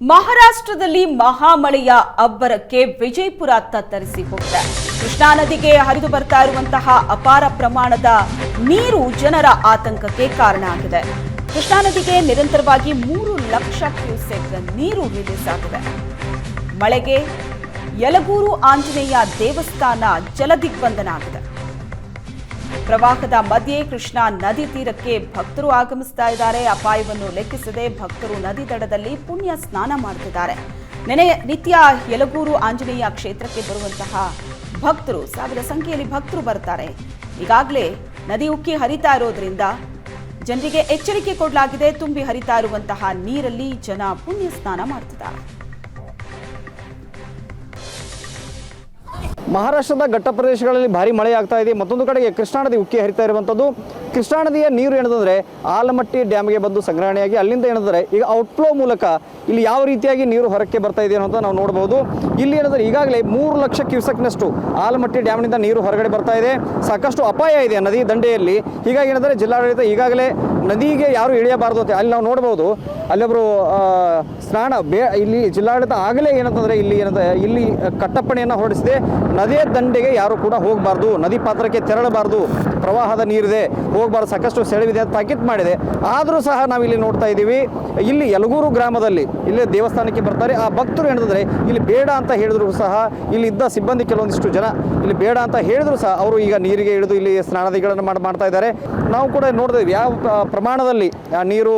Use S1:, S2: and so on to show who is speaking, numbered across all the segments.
S1: ಮಹಾರಾಷ್ಟ್ರದಲ್ಲಿ ಮಹಾಮಳೆಯ ಅಬ್ಬರಕ್ಕೆ ವಿಜಯಪುರ ತತ್ತರಿಸಿ ಹೋಗಿದೆ. ಕೃಷ್ಣಾ ನದಿಗೆ ಹರಿದು ಬರ್ತಾ ಇರುವಂತಹ ಅಪಾರ ಪ್ರಮಾಣದ ನೀರು ಜನರ ಆತಂಕಕ್ಕೆ ಕಾರಣ ಆಗಿದೆ. ಕೃಷ್ಣಾ ನದಿಗೆ ನಿರಂತರವಾಗಿ ಮೂರು ಲಕ್ಷ ಕ್ಯೂಸೆಕ್ ನೀರು ರಿಲೀಸ್ ಆಗಿದೆ ಮಳೆಗೆ ಯಲಗೂರು ಆಂಜನೇಯ ದೇವಸ್ಥಾನ ಜಲದಿಗ್ಬಂಧನ ಆಗಿದೆ. ಪ್ರವಾಹದ ಮಧ್ಯೆ ಕೃಷ್ಣಾ ನದಿ ತೀರಕ್ಕೆ ಭಕ್ತರು ಆಗಮಿಸ್ತಾ ಇದ್ದಾರೆ. ಅಪಾಯವನ್ನು ಲೆಕ್ಕಿಸದೆ ಭಕ್ತರು ನದಿ ದಡದಲ್ಲಿ ಪುಣ್ಯ ಸ್ನಾನ ಮಾಡುತ್ತಿದ್ದಾರೆ. ನೆನೆ ನಿತ್ಯ ಯಲಗೂರು ಆಂಜನೇಯ ಕ್ಷೇತ್ರಕ್ಕೆ ಬರುವಂತಹ ಭಕ್ತರು, ಸಾವಿರ ಸಂಖ್ಯೆಯಲ್ಲಿ ಭಕ್ತರು ಬರ್ತಾರೆ ಈಗಾಗಲೇ ನದಿ ಉಕ್ಕಿ ಹರಿತಾ ಇರೋದ್ರಿಂದ ಜನರಿಗೆ ಎಚ್ಚರಿಕೆ ಕೊಡಲಾಗಿದೆ. ತುಂಬಿ ಹರಿತಾ ಇರುವಂತಹ ನೀರಲ್ಲಿ ಜನ ಪುಣ್ಯ ಸ್ನಾನ ಮಾಡ್ತಿದ್ದಾರೆ.
S2: ಮಹಾರಾಷ್ಟ್ರದ ಘಟ್ಟ ಪ್ರದೇಶಗಳಲ್ಲಿ ಭಾರಿ ಮಳೆ ಆಗ್ತಾ ಇದೆ. ಮತ್ತೊಂದು ಕಡೆಗೆ ಕೃಷ್ಣಾ ನದಿ ಉಕ್ಕಿ ಹರಿತಾ ಇರುವಂಥದ್ದು ಕೃಷ್ಣಾ ನದಿಯ ನೀರು ಏನದಂದರೆ ಆಲಮಟ್ಟಿ ಡ್ಯಾಮ್ಗೆ ಬಂದು ಸಂಗ್ರಹಣೆಯಾಗಿ ಅಲ್ಲಿಂದ ಏನಂದರೆ ಈಗ ಔಟ್ಫ್ಲೋ ಮೂಲಕ ಇಲ್ಲಿ ಯಾವ ರೀತಿಯಾಗಿ ನೀರು ಹೊರಕ್ಕೆ ಬರ್ತಾ ಇದೆ ಅಂತ ನಾವು ನೋಡಬಹುದು. ಇಲ್ಲಿ ಏನಂದರೆ ಈಗಾಗಲೇ ಮೂರು ಲಕ್ಷ ಕ್ಯೂಸೆಕ್ನಷ್ಟು ಆಲಮಟ್ಟಿ ಡ್ಯಾಮ್ನಿಂದ ನೀರು ಹೊರಗಡೆ ಬರ್ತಾ ಇದೆ. ಸಾಕಷ್ಟು ಅಪಾಯ ಇದೆ ನದಿ ದಂಡೆಯಲ್ಲಿ. ಹೀಗಾಗಿ ಏನಂದರೆ ಜಿಲ್ಲಾಡಳಿತ ಈಗಾಗಲೇ ನದಿಗೆ ಯಾರು ಇಳಿಯಬಾರದು ಅಂತ ಅಲ್ಲಿ ನಾವು ನೋಡ್ಬೋದು ಅಲ್ಲೊಬ್ಬರು ಸ್ನಾನ ಬೇ ಇಲ್ಲಿ ಜಿಲ್ಲಾಡಳಿತ ಆಗಲೇ ಏನಂತಂದರೆ ಇಲ್ಲಿ ಏನಂತ ಇಲ್ಲಿ ಕಟ್ಟಪ್ಪಣೆಯನ್ನು ಹೊರಡಿಸಿದೆ. ನದಿಯ ದಂಡೆಗೆ ಯಾರು ಕೂಡ ಹೋಗಬಾರ್ದು, ನದಿ ಪಾತ್ರಕ್ಕೆ ತೆರಳಬಾರ್ದು, ಪ್ರವಾಹದ ನೀರಿದೆ, ಹೋಗಬಾರ್ದು, ಸಾಕಷ್ಟು ಸೆಳೆವಿದೆ ಅಂತ ತಾಕೀತು ಮಾಡಿದೆ. ಆದರೂ ಸಹ ನಾವು ಇಲ್ಲಿ ನೋಡ್ತಾ ಇದ್ದೀವಿ, ಇಲ್ಲಿ ಯಲಗೂರು ಗ್ರಾಮದಲ್ಲಿ, ಇಲ್ಲಿ ದೇವಸ್ಥಾನಕ್ಕೆ ಬರ್ತಾರೆ. ಆ ಭಕ್ತರು ಏನಂತಂದರೆ, ಇಲ್ಲಿ ಬೇಡ ಅಂತ ಹೇಳಿದ್ರು ಸಹ ಇಲ್ಲಿ ಇದ್ದ ಸಿಬ್ಬಂದಿ ಕೆಲವೊಂದಿಷ್ಟು ಜನ, ಇಲ್ಲಿ ಬೇಡ ಅಂತ ಹೇಳಿದ್ರು ಸಹ ಅವರು ಈಗ ನೀರಿಗೆ ಇಳಿದು ಇಲ್ಲಿ ಸ್ನಾನದಿಗಳನ್ನು ಮಾಡಿ, ಮಾಡ್ತಾ ಇದ್ದಾರೆ. ನಾವು ಕೂಡ ನೋಡ್ತಾ ಇದ್ದೀವಿ, ಯಾವ ಪ್ರಮಾಣದಲ್ಲಿ ನೀರು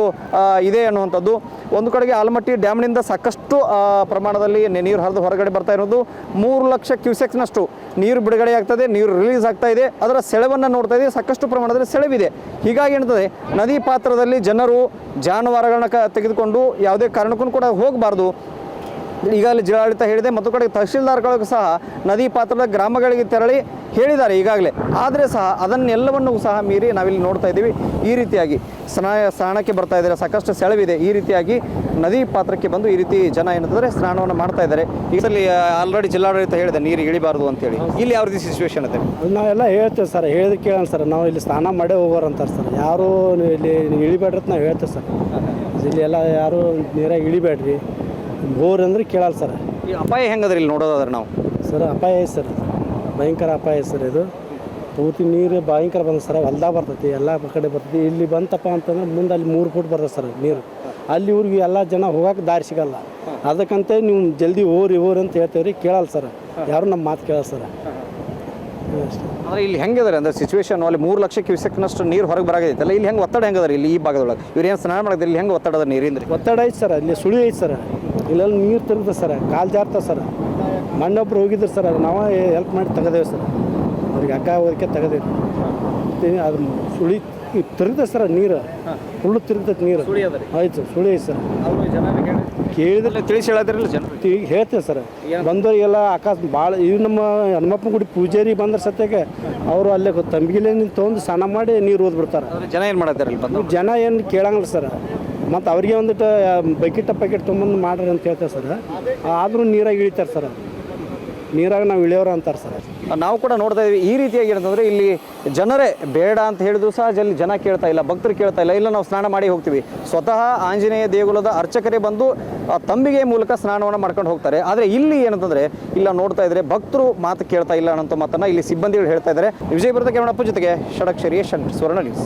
S2: ಇದೆ ಅನ್ನುವಂಥದ್ದು. ಒಂದು ಕಡೆಗೆ ಆಲಮಟ್ಟಿ ಡ್ಯಾಮ್ನಿಂದ ಸಾಕಷ್ಟು ಪ್ರಮಾಣದಲ್ಲಿ ನೀರು ಹರಿದು ಹೊರಗಡೆ ಬರ್ತಾ ಇರೋದು. ಮೂರು ಲಕ್ಷ ಕ್ಯೂಸೆಕ್ಸ್ನಷ್ಟು ನೀರು ಬಿಡುಗಡೆ ಆಗ್ತದೆ, ನೀರು ರಿಲೀಸ್ ಆಗ್ತಾ ಇದೆ. ಅದರ ಸೆಳೆವನ್ನು ನೋಡ್ತಾ ಇದೆ, ಸಾಕಷ್ಟು ಪ್ರಮಾಣದಲ್ಲಿ ಸೆಳೆವಿದೆ. ಹೀಗಾಗಿ ಏನಂತದೆ ನದಿ ಪಾತ್ರದಲ್ಲಿ ಜನರು ಜಾನುವಾರುಗಳನ್ನ ತೆಗೆದುಕೊಂಡು ಯಾವುದೇ ಕಾರಣಕ್ಕೂ ಕೂಡ ಹೋಗಬಾರ್ದು. ಈಗಾಗಲೇ ಜಿಲ್ಲಾಡಳಿತ ಹೇಳಿದೆ ಮತ್ತು ಕಡೆ ತಹಶೀಲ್ದಾರ್ಗಳಿಗೂ ಸಹ ನದಿ ಪಾತ್ರದ ಗ್ರಾಮಗಳಿಗೆ ತೆರಳಿ ಹೇಳಿದ್ದಾರೆ ಈಗಾಗಲೇ. ಆದರೆ ಸಹ ಅದನ್ನೆಲ್ಲವನ್ನು ಸಹ ಮೀರಿ ನಾವಿಲ್ಲಿ ನೋಡ್ತಾ ಇದ್ದೀವಿ. ಈ ರೀತಿಯಾಗಿ ಸ್ನಾನ ಸ್ನಾನಕ್ಕೆ ಬರ್ತಾ ಇದ್ದಾರೆ. ಸಾಕಷ್ಟು ಸೆಳವಿದೆ. ಈ ರೀತಿಯಾಗಿ ನದಿ ಪಾತ್ರಕ್ಕೆ ಬಂದು ಈ ರೀತಿ ಜನ ಏನಂತಂದರೆ ಸ್ನಾನವನ್ನು ಮಾಡ್ತಾ ಇದ್ದಾರೆ. ಇದರಲ್ಲಿ ಆಲ್ರೆಡಿ ಜಿಲ್ಲಾಡಳಿತ ಹೇಳಿದೆ, ನೀರು ಇಳಿಬಾರ್ದು ಅಂತೇಳಿ. ಇಲ್ಲಿ ಯಾವ ರೀತಿ ಸಿಚುವೇಶನ್ ಇದೆ?
S3: ನಾವೆಲ್ಲ ಹೇಳ್ತೇವೆ ಸರ್. ಹೇಳಿದ ಕೇಳೋಣ ಸರ್. ನಾವು ಇಲ್ಲಿ ಸ್ನಾನ ಮಾಡೇ ಹೋಗೋರು ಅಂತಾರೆ ಸರ್. ಯಾರು ಇಲ್ಲಿ ಇಳಿಬೇಡ್ರಿ ನಾವು ಹೇಳ್ತೇವೆ ಸರ್. ಇಲ್ಲಿ ಎಲ್ಲ ಯಾರು ನೀರಾಗಿ ಇಳಿಬೇಡ್ರಿ. ಬೋರ್ ಅಂದ್ರೆ ಕೇಳಲ್ಲ ಸರ್.
S2: ಈ ಅಪಾಯ ಹೆಂಗದ್ರಿ ಇಲ್ಲಿ ನೋಡೋದಾದ್ರೆ ನಾವು?
S3: ಸರ್ ಅಪಾಯ ಐತೆ ಸರ್ ಭಯಂಕರ ಅಪಾಯ ಸರ್ ಇದು. ಪೂರ್ತಿ ನೀರು ಭಯಂಕರ ಬಂದ ಸರ್ ಹೊಲ್ದಾಗ ಬರ್ತೈತಿ ಎಲ್ಲ ಕಡೆ ಬರ್ತೈತಿ. ಇಲ್ಲಿ ಬಂತಪ್ಪ ಅಂತಂದ್ರೆ ಮುಂದೆ ಅಲ್ಲಿ ಮೂರು ಫುಟ್ ಬರ್ತದೆ ಸರ್ ನೀರು. ಅಲ್ಲಿ ಊರಿಗೆ ಎಲ್ಲ ಜನ ಹೋಗಕ್ಕೆ ದಾರಿ ಸಿಗಲ್ಲ. ಅದಕ್ಕಂತ ನೀವು ಜಲ್ದಿ ಓರಿ ಓರಿ ಅಂತ ಹೇಳ್ತೇವೆ ರೀ ಕೇಳಲ್ಲ ಸರ್. ಯಾರು ನಮ್ಮ ಮಾತು ಕೇಳಲ್ಲ ಸರ್. ಅಷ್ಟೇ.
S2: ಅಂದ್ರೆ ಇಲ್ಲಿ ಹೆಂಗಿದಾರೆ? ಅಂದ್ರೆ ಸಿಚುವೇಶನ್ ಅಲ್ಲಿ ಮೂರು ಲಕ್ಷ ಕ್ಯೂಸೆಕ್ನಷ್ಟು ನೀರು ಹೊರಗೆ ಬರಾಗೈತಲ್ಲ ಇಲ್ಲಿ ಹೆಂಗೆ ಒತ್ತಡ ಹೆಂಗದ ಇಲ್ಲಿ ಈ ಭಾಗದೊಳಗೆ? ಇವ್ರು ಏನು ಸ್ನಾನ ಮಾಡಿದ್ರೆ ಇಲ್ಲಿ ಹೆಂಗೆ ಒತ್ತಡ ಅದ ನೀರಿಂದ್ರಿ?
S3: ಒತ್ತಡ ಐತೆ ಸರ್ ಇಲ್ಲಿ ಸುಳಿ ಐತೆ ಸರ್. ಇಲ್ಲೆಲ್ಲ ನೀರು ತಿರುಗ್ತದೆ ಸರ್ ಕಾಲು ಜಾರ್ತವೆ ಸರ್. ಮಣ್ಣೊಬ್ರು ಹೋಗಿದ್ರು ಸರ್ ಅದು ನಾವೇ ಹೆಲ್ಪ್ ಮಾಡಿ ತೆಗೆದೇವೆ ಸರ್. ಅವ್ರಿಗೆ ಅಕ್ಕ ಹೋಗೋದಕ್ಕೆ ತೆಗೆದೇವೆ. ಅದು ಸುಳಿ ತಿರುಗ್ತದೆ ಸರ್ ನೀರು. ಫುಲ್ಲು ತಿರುಗ್ತೈತೆ ನೀರು. ಆಯ್ತು ಸುಳಿ ಐತೆ ಸರ್. ಕೇಳಿದ್ರೆ
S2: ತಿಳಿಸಿ ಹೇಳಿದ್ರಲ್ಲ ಜನ
S3: ಈಗ ಹೇಳ್ತೇವೆ ಸರ್. ಬಂದವರಿಗೆಲ್ಲ ಆಕಾಶ ಭಾಳ ಇವು ನಮ್ಮ ಹನುಮಪ್ಪನ ಗುಡಿ ಪೂಜಾರಿ ಬಂದ್ರೆ ಸತ್ಯಕ್ಕೆ ಅವರು ಅಲ್ಲೇ ತಂಬಿಗೆಲೆ ನಿಂತು ತೊಗೊಂಡು ಸ್ನಾನ ಮಾಡಿ ನೀರು ಓದ್ಬಿಡ್ತಾರೆ.
S2: ಜನ ಏನು ಮಾಡ್ತಾರೆ
S3: ಜನ ಏನು ಕೇಳಂಗಿಲ್ಲ ಸರ್. ಮತ್ತು ಅವ್ರಿಗೆ ಒಂದಿಟ್ಟು ಬಕೆಟ ಪ್ಯಾಕೆಟ್ ತೊಗೊಂಬಂದು ಮಾಡ್ರಿ ಅಂತ ಹೇಳ್ತಾರೆ ಸರ್. ಆದರೂ ನೀರಾಗಿ ಇಳಿತಾರೆ ಸರ್. ನೀರಾಗಿ ನಾವು ಇಳಿಯೋರು ಅಂತಾರೆ ಸರ್.
S2: ನಾವು ಕೂಡ ನೋಡ್ತಾ ಇದ್ದೀವಿ ಈ ರೀತಿಯಾಗಿ ಏನಂತಂದ್ರೆ ಇಲ್ಲಿ ಜನರೇ ಬೇಡ ಅಂತ ಹೇಳಿದ್ರು ಸಹ ಜಲ್ಲಿ ಜನ ಕೇಳ್ತಾ ಇಲ್ಲ, ಭಕ್ತರು ಕೇಳ್ತಾ ಇಲ್ಲ. ಇಲ್ಲ, ನಾವು ಸ್ನಾನ ಮಾಡಿ ಹೋಗ್ತೀವಿ. ಸ್ವತಃ ಆಂಜನೇಯ ದೇಗುಲದ ಅರ್ಚಕರೇ ಬಂದು ತಂಬಿಗೆ ಮೂಲಕ ಸ್ನಾನವನ್ನು ಮಾಡ್ಕೊಂಡು ಹೋಗ್ತಾರೆ. ಆದರೆ ಇಲ್ಲಿ ಏನಂತಂದ್ರೆ, ಇಲ್ಲ ನೋಡ್ತಾ ಇದ್ರೆ ಭಕ್ತರು ಮಾತು ಕೇಳ್ತಾ ಇಲ್ಲ ಅನ್ನೋ ಮಾತನ್ನು ಇಲ್ಲಿ ಸಿಬ್ಬಂದಿಗಳು ಹೇಳ್ತಾ ಇದ್ದಾರೆ. ವಿಜಯಪುರದ ಕೇವಣಪ್ಪ ಜೊತೆಗೆ ಷಡಕ್ಷರಿ ಶಂಕರ್ ಸುವರ್ಣ ನ್ಯೂಸ್